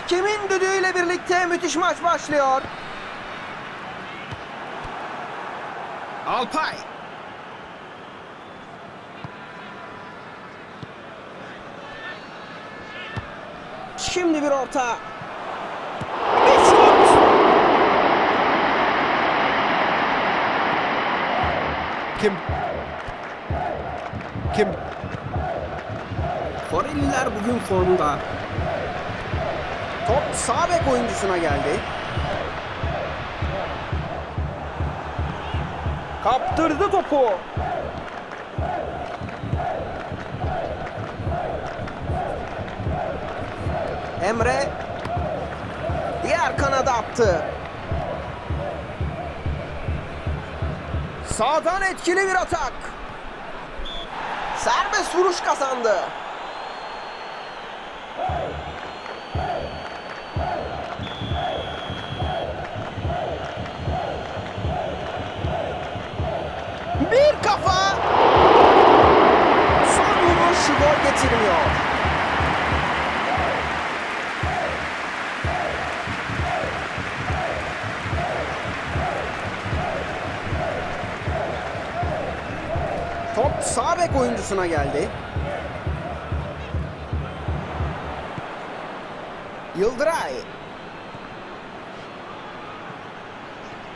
Hakemin düdüğüyle birlikte müthiş maç başlıyor. Alpay. Şimdi bir orta. Bir şut. Kim? Kim? Koreliler bugün formda. Top sağ bek oyuncusuna geldi. Kaptırdı topu. Emre diğer kanada attı. Sağdan etkili bir atak. Serbest vuruş kazandı. Gol getirmiyor. Top sağ bek oyuncusuna geldi. Yıldıray.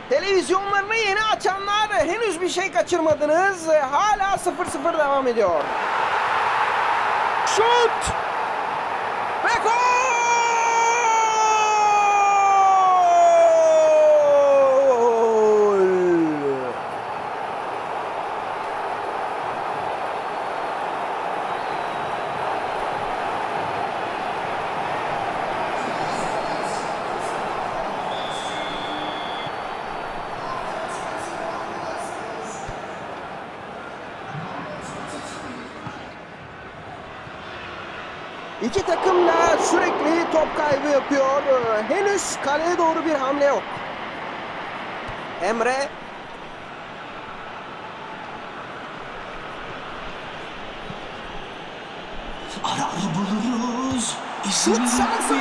Televizyonlarını yeni açanlar henüz bir şey kaçırmadınız. Hala 0-0 devam ediyor. Şut! Ve gol! İki takım da sürekli top kaybı yapıyor. Ee, Henüz kaleye doğru bir hamle yok. Emre. Arar buluruz Şut şansı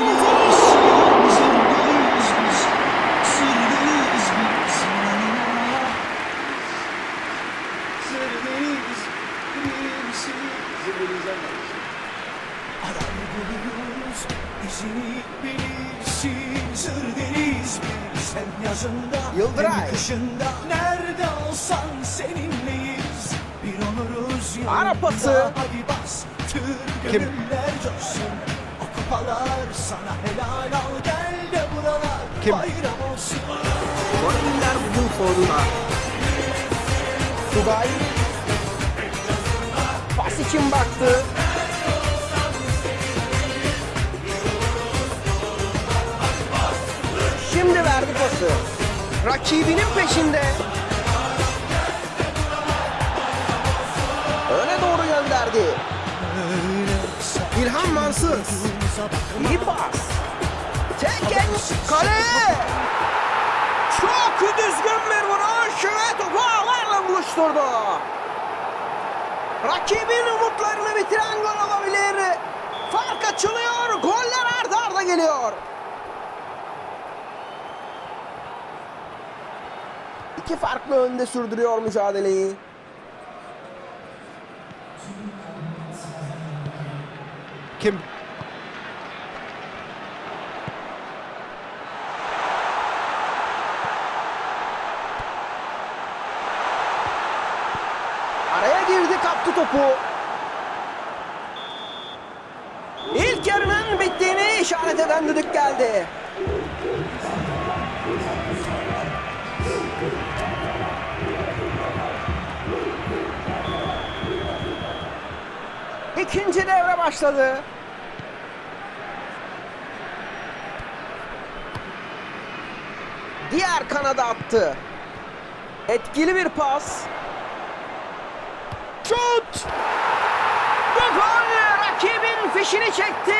Sırdayız biz Buluruz izini bilirsin Sır deniz biz hem yazında Yıldıray. hem kışında Nerede olsan seninleyiz Bir oluruz yanında Ara pası. Hadi bas tır Kim? gönüller coşsun O kupalar sana helal al Gel de buralar Kim? bayram olsun Koreliler bugün formda. Tugay pas için baktı. Şimdi verdi pası. Rakibinin peşinde. Öne doğru gönderdi. İlhan Mansız. İyi pas. Teken kaleye. Çok düzgün bir vuruş ve topu ağlarla buluşturdu. Rakibin umutlarını bitiren gol olabilir. Fark açılıyor. Goller arda arda geliyor. İki farklı önde sürdürüyor mücadeleyi. Kim? Araya girdi kaptı topu. İlk yarının bittiğini işaret eden düdük geldi. İkinci devre başladı. Diğer kanada attı. Etkili bir pas. Şut! Bu gol rakibin fişini çekti.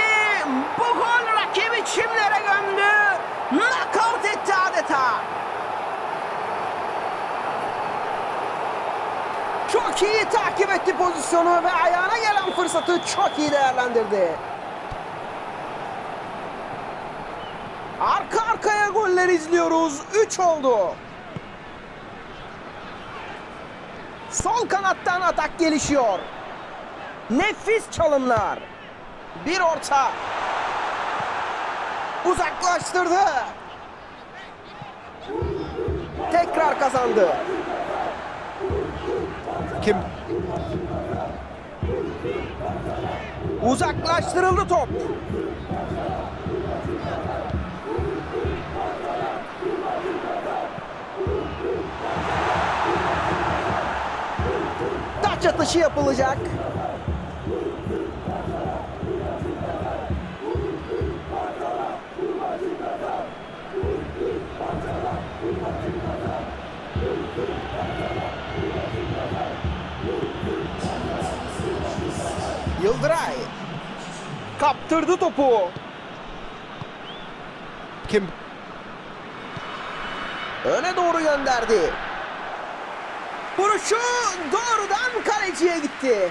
Bu gol rakibi çimlere gömdü. Knockout etti adeta. Çok iyi takip etti pozisyonu ve ayağına gelen fırsatı çok iyi değerlendirdi. arkaya goller izliyoruz. 3 oldu. Sol kanattan atak gelişiyor. Nefis çalımlar. Bir orta. Uzaklaştırdı. Tekrar kazandı. Kim? Uzaklaştırıldı top. Taç atışı yapılacak. Yıldıray. Kaptırdı topu. Kim? Öne doğru gönderdi. Vuruşu doğrudan kaleciye gitti.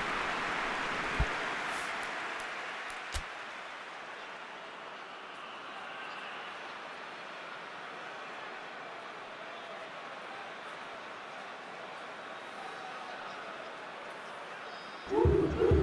İyi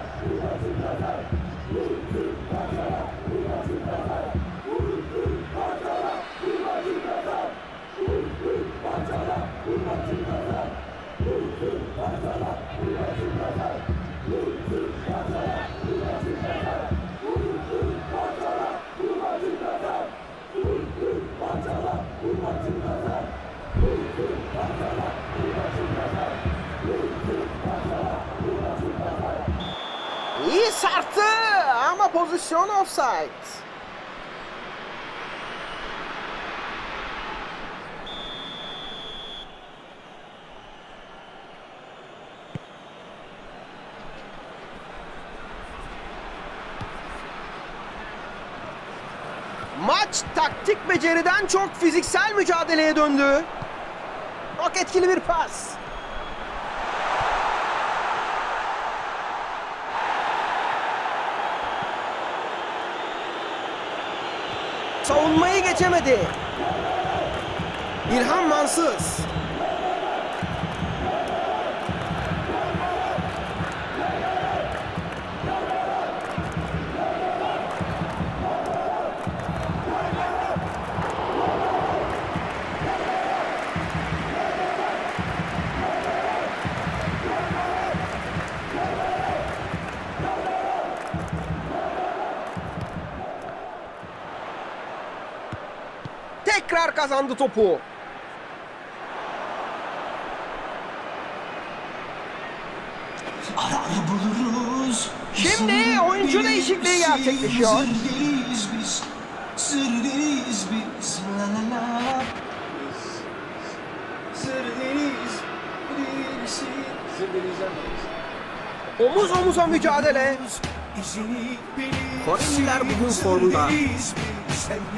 sarttı ama pozisyon offside. Maç taktik beceriden çok fiziksel mücadeleye döndü. Çok etkili bir pas. Geçemedi. İlhan Mansız. Tekrar kazandı topu. Buluruz. Şimdi oyuncu değişikliği gerçekleşiyor. Sır deliyiz biz. Sır deliyiz biz. La la la. Omuz omuza mücadele. Koreliler bugün formda.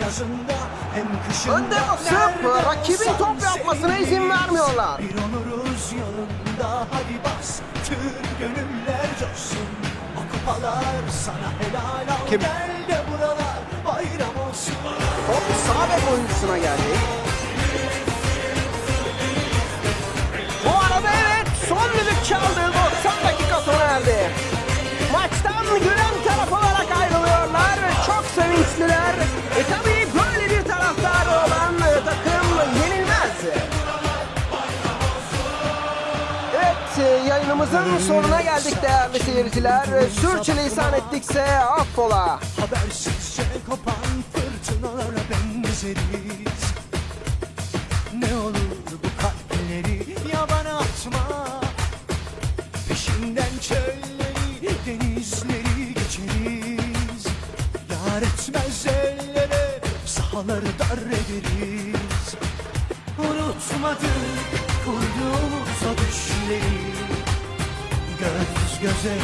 Yazında. Önde basıp rakibin top yapmasına izin vermiyorlar. Bir oluruz yanında hadi bas. Tüm gönüller coşsun. O kupalar sana helal al. Kim? Gel de buralar bayram olsun. Top sağ bek oyuncusuna geldi. Bu arada evet son düdük çaldı. 90 dakika sona erdi. Maçtan gülen taraf olarak ayrılıyorlar. Çok sevinçliler. E tabii yayınımızın sonuna geldik değerli seyirciler. E, Sürçülisan ettikse affola. Habersizce kopan fırtınalara benzeriz. Ne olur bu kalpleri yabana atma. Peşinden çölleri, denizleri geçeriz. Yar etmez ellere, sahaları dar ederiz. Unutmadık kurduğumuz o düşleri. Göz göze